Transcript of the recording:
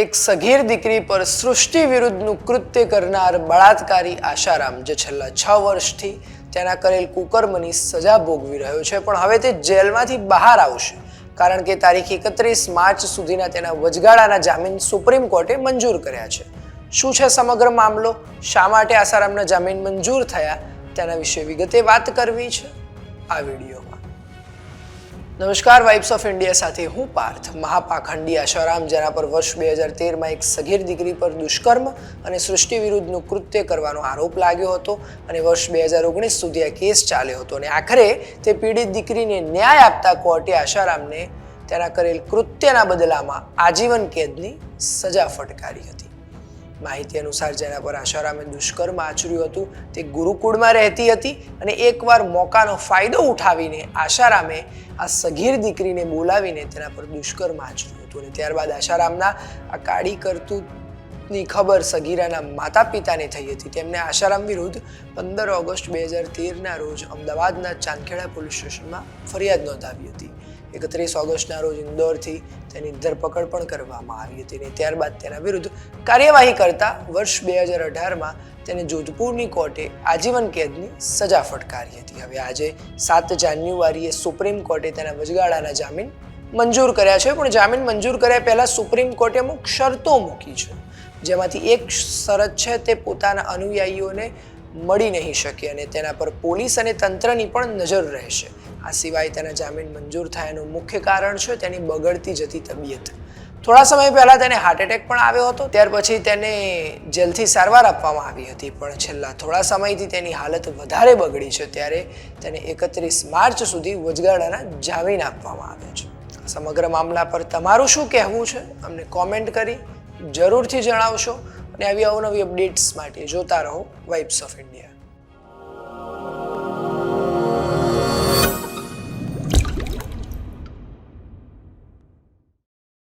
એક સગીર દીકરી પર સૃષ્ટિ વિરુદ્ધનું કૃત્ય કરનાર બળાત્કારી આશારામ, જે છેલ્લા છ વર્ષથી તેના કરેલ કુકર્મની સજા ભોગવી રહ્યો છે, પણ હવે તે જેલમાંથી બહાર આવશે, કારણ કે તારીખ એકત્રીસ માર્ચ સુધીના તેના વચગાળાના જામીન સુપ્રીમ કોર્ટે મંજૂર કર્યા છે. શું છે સમગ્ર મામલો? શા માટે આસારામના જામીન મંજૂર થયા? તેના વિશે વિગતે વાત કરવી છે આ વિડીયોમાં નમસ્કાર વાઇબ્સ ઓફ ઇન્ડિયા સાથે હું પાર્થ મહાપાખંડી આશારામ જેના પર વર્ષ બે હજાર તેરમાં એક સગીર દીકરી પર દુષ્કર્મ અને સૃષ્ટિ વિરુદ્ધનું કૃત્ય કરવાનો આરોપ લાગ્યો હતો અને વર્ષ બે હજાર ઓગણીસ સુધી આ કેસ ચાલ્યો હતો. અને આખરે તે પીડિત દીકરીને ન્યાય આપતા કોર્ટે આશારામને તેના કરેલ કૃત્યના બદલામાં આજીવન કેદની સજા ફટકારી હતી. માહિતી અનુસાર જેના પર આશારામે દુષ્કર્મ આચર્યું હતું, તે ગુરુકુળમાં રહેતી હતી અને એકવાર મોકાનો ફાયદો ઉઠાવીને આશારામે આ સગીર દીકરીને બોલાવીને તેના પર દુષ્કર્મ આચર્યું હતું અને ત્યારબાદ આશારામના આ કાળી કરતૂતની ખબર સગીરાના માતા પિતાને થઈ હતી. તેમને આશારામ વિરુદ્ધ પંદર ઓગસ્ટ બે હજાર તેરના રોજ અમદાવાદના ચાંદખેડા પોલીસ સ્ટેશનમાં ફરિયાદ નોંધાવી હતી. એકત્રીસ ઓગસ્ટના રોજ ઇન્દોરથી તેની ધરપકડ પણ કરવામાં આવી હતી અને ત્યારબાદ તેના વિરુદ્ધ કાર્યવાહી કરતા વર્ષ બે હજાર અઢારમાં તેને જોધપુરની કોર્ટે આજીવન કેદની સજા ફટકારી હતી. હવે આજે સાત જાન્યુઆરીએ સુપ્રીમ કોર્ટે તેના વચગાળાના જામીન મંજૂર કર્યા છે, પણ જામીન મંજૂર કર્યા પહેલાં સુપ્રીમ કોર્ટે અમુક શરતો મૂકી છે. જેમાંથી એક શરત છે તે પોતાના અનુયાયીઓને મળી નહીં શકે અને તેના પર પોલીસ અને તંત્રની પણ નજર રહેશે. આ સિવાય તેના જામીન મંજૂર થયાનું મુખ્ય કારણ છે તેની બગડતી જતી તબિયત. થોડા સમય પહેલાં તેને હાર્ટ એટેક પણ આવ્યો હતો. ત્યાર પછી તેને જેલથી સારવાર આપવામાં આવી હતી. પણ છેલ્લા થોડા સમયથી તેની હાલત વધારે બગડી છે. ત્યારે તેને એકત્રીસ માર્ચ સુધી વચગાળાના જામીન આપવામાં આવે છે. સમગ્ર મામલા પર તમારું શું કહેવું છે? અમને કોમેન્ટ કરી જરૂરથી જણાવશો. અને આવી અવનવી અપડેટ્સ માટે જોતા રહો વાઇબ્સ ઓફ ઇન્ડિયા